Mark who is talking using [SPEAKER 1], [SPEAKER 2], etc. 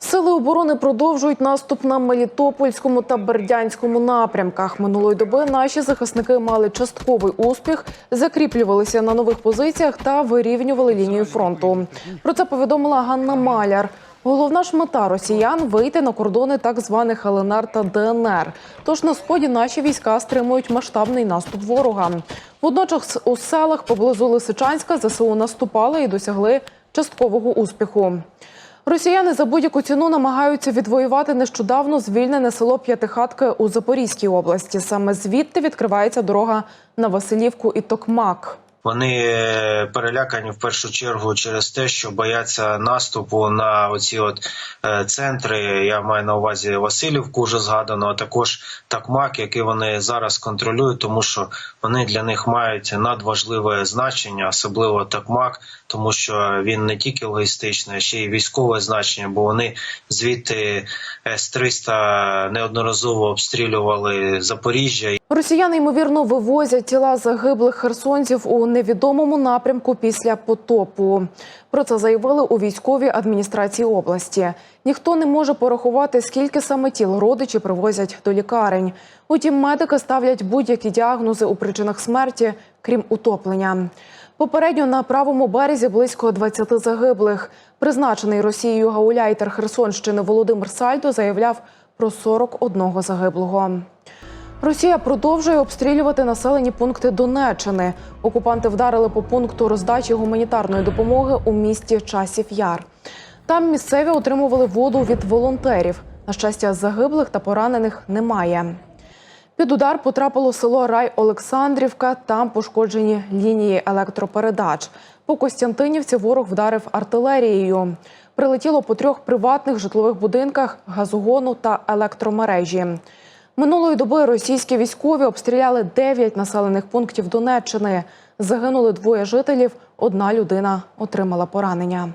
[SPEAKER 1] Сили оборони продовжують наступ на Мелітопольському та Бердянському напрямках. Минулої доби наші захисники мали частковий успіх, закріплювалися на нових позиціях та вирівнювали лінію фронту. Про це повідомила Ганна Маляр. Головна ж мета росіян вийти на кордони так званих ЛНР та ДНР. Тож на сході наші війська стримують масштабний наступ ворога. Водночас у селах поблизу Лисичанська ЗСУ наступали і досягли часткового успіху. Росіяни за будь-яку ціну намагаються відвоювати нещодавно звільнене село П'ятихатки у Запорізькій області. Саме звідти відкривається дорога на Василівку і Токмак.
[SPEAKER 2] Вони е, перелякані в першу чергу через те, що бояться наступу на оці от е, центри. Я маю на увазі Васильівку, вже згадано, а також Такмак, який вони зараз контролюють, тому що вони для них мають надважливе значення, особливо Такмак, тому що він не тільки логістичний, а ще й військове значення, бо вони звідти С-300 неодноразово обстрілювали Запоріжжя.
[SPEAKER 1] Росіяни ймовірно вивозять тіла загиблих херсонців у невідомому напрямку після потопу. Про це заявили у військовій адміністрації області. Ніхто не може порахувати, скільки саме тіл родичі привозять до лікарень. Утім, медики ставлять будь-які діагнози у причинах смерті, крім утоплення. Попередньо на правому березі близько 20 загиблих. Призначений Росією гауляйтер Херсонщини Володимир Сальдо заявляв про 41 загиблого. Росія продовжує обстрілювати населені пункти Донеччини. Окупанти вдарили по пункту роздачі гуманітарної допомоги у місті Часів Яр. Там місцеві отримували воду від волонтерів. На щастя, загиблих та поранених немає. Під удар потрапило село Рай Олександрівка. Там пошкоджені лінії електропередач. По Костянтинівці ворог вдарив артилерією. Прилетіло по трьох приватних житлових будинках, газогону та електромережі. Минулої доби російські військові обстріляли 9 населених пунктів Донеччини. Загинули двоє жителів. Одна людина отримала поранення.